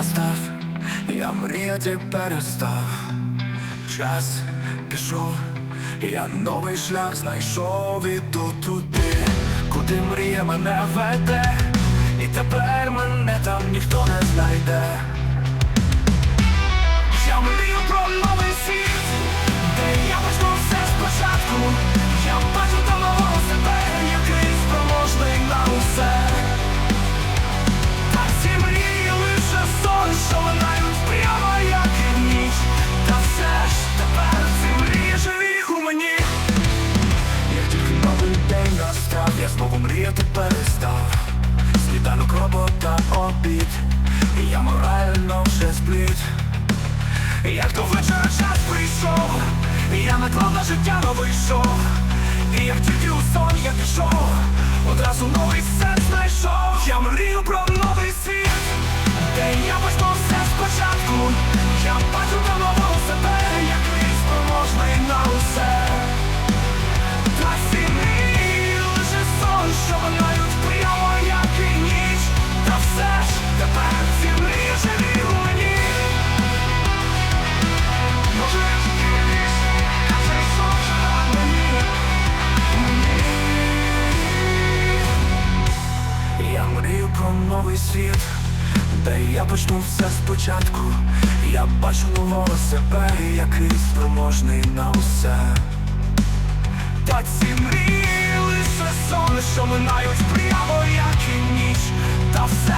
настав, я мріяти перестав. Час пішов, я новий шлях знайшов іду туди, куди мрія мене веде, і тепер мене там ніхто не знайде. Знову мріяти перестав. Сніданок робота, обід, і я морально вже спліт. Як до вечора час прийшов, я наклав на життя новий шов. І як тільки у сон я пішов, одразу новий сенс знайшов. Я мрію про новий світ, де я почну мрію про новий світ, де я почну все спочатку. Я бачу нового себе, який спроможний на усе. Та ці мрії лише сони, що минають прямо як і ніч. Та все